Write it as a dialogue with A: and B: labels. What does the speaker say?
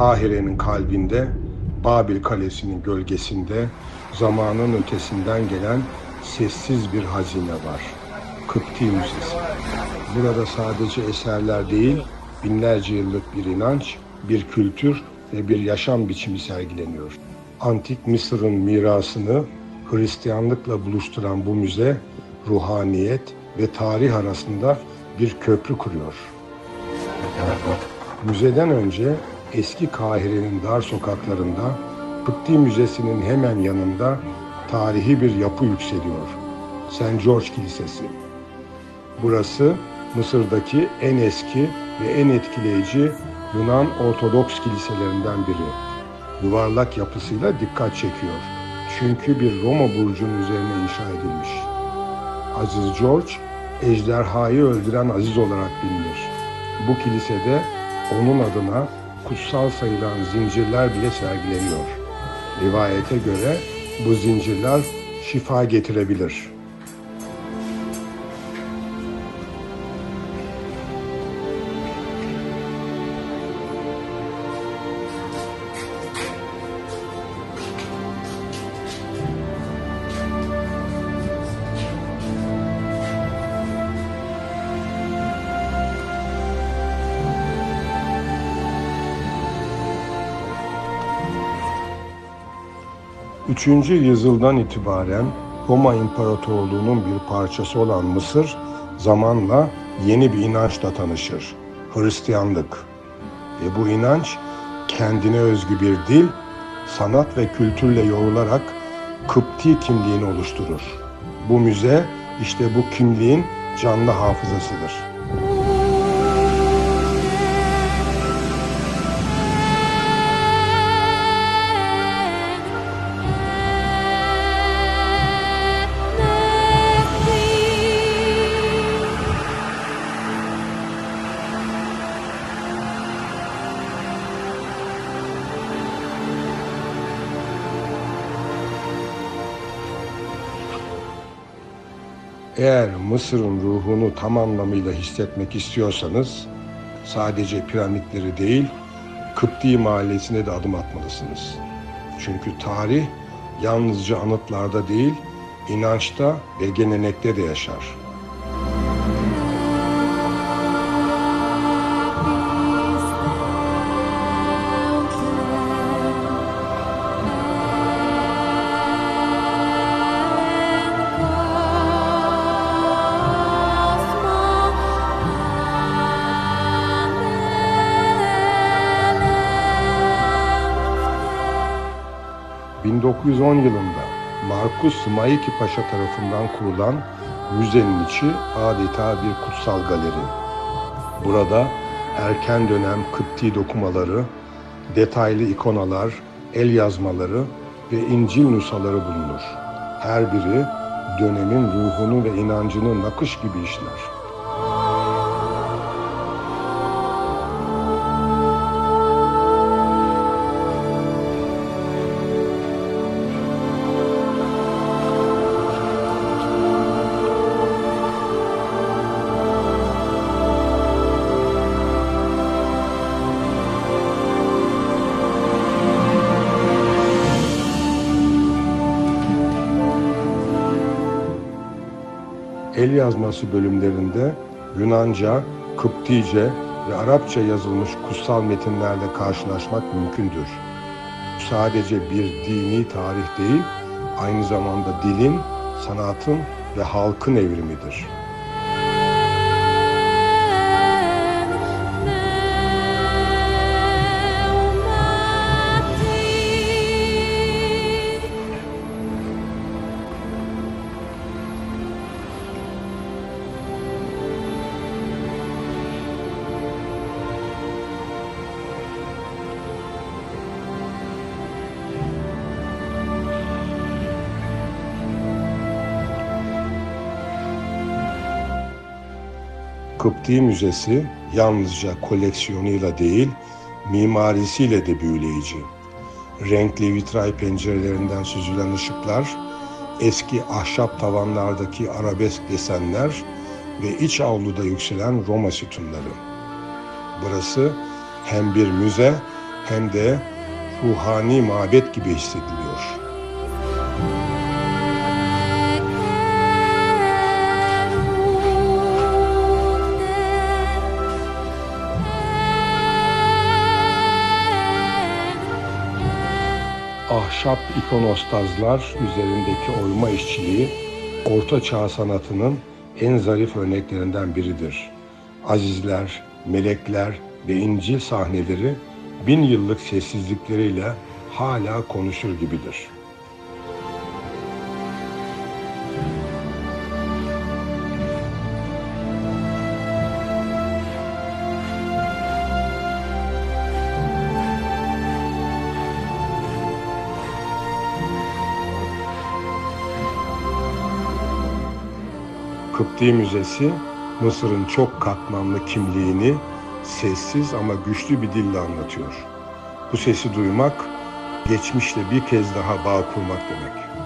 A: Kahire'nin kalbinde, Babil Kalesi'nin gölgesinde zamanın ötesinden gelen sessiz bir hazine var. Kıpti Müzesi. Burada sadece eserler değil, binlerce yıllık bir inanç, bir kültür ve bir yaşam biçimi sergileniyor. Antik Mısır'ın mirasını Hristiyanlıkla buluşturan bu müze, ruhaniyet ve tarih arasında bir köprü kuruyor. Müzeden önce eski Kahire'nin dar sokaklarında Kıpti Müzesi'nin hemen yanında tarihi bir yapı yükseliyor. St. George Kilisesi. Burası Mısır'daki en eski ve en etkileyici Yunan Ortodoks kiliselerinden biri. Yuvarlak yapısıyla dikkat çekiyor. Çünkü bir Roma burcunun üzerine inşa edilmiş. Aziz George, ejderhayı öldüren Aziz olarak bilinir. Bu kilisede onun adına kutsal sayılan zincirler bile sergileniyor. Rivayete göre bu zincirler şifa getirebilir. Üçüncü yüzyıldan itibaren Roma İmparatorluğu'nun bir parçası olan Mısır zamanla yeni bir inançla tanışır. Hristiyanlık. Ve bu inanç kendine özgü bir dil, sanat ve kültürle yoğrularak Kıpti kimliğini oluşturur. Bu müze işte bu kimliğin canlı hafızasıdır. Eğer Mısır'ın ruhunu tam anlamıyla hissetmek istiyorsanız sadece piramitleri değil Kıpti mahallesine de adım atmalısınız. Çünkü tarih yalnızca anıtlarda değil, inançta ve gelenekte de yaşar. 1910 yılında Markus Maiki Paşa tarafından kurulan müzenin içi adeta bir kutsal galeri. Burada erken dönem Kıpti dokumaları, detaylı ikonalar, el yazmaları ve İncil nüshaları bulunur. Her biri dönemin ruhunu ve inancını nakış gibi işler. El yazması bölümlerinde Yunanca, Kıptice ve Arapça yazılmış kutsal metinlerle karşılaşmak mümkündür. Sadece bir dini tarih değil, aynı zamanda dilin, sanatın ve halkın evrimidir. Kıpti Müzesi yalnızca koleksiyonuyla değil, mimarisiyle de büyüleyici. Renkli vitray pencerelerinden süzülen ışıklar, eski ahşap tavanlardaki arabesk desenler ve iç avluda yükselen Roma sütunları. Burası hem bir müze hem de ruhani mabet gibi hissediliyor. Ahşap ikonostazlar üzerindeki oyma işçiliği Orta Çağ sanatının en zarif örneklerinden biridir. Azizler, melekler ve İncil sahneleri bin yıllık sessizlikleriyle hala konuşur gibidir. Kıpti Müzesi, Mısır'ın çok katmanlı kimliğini sessiz ama güçlü bir dille anlatıyor. Bu sesi duymak, geçmişle bir kez daha bağ kurmak demek.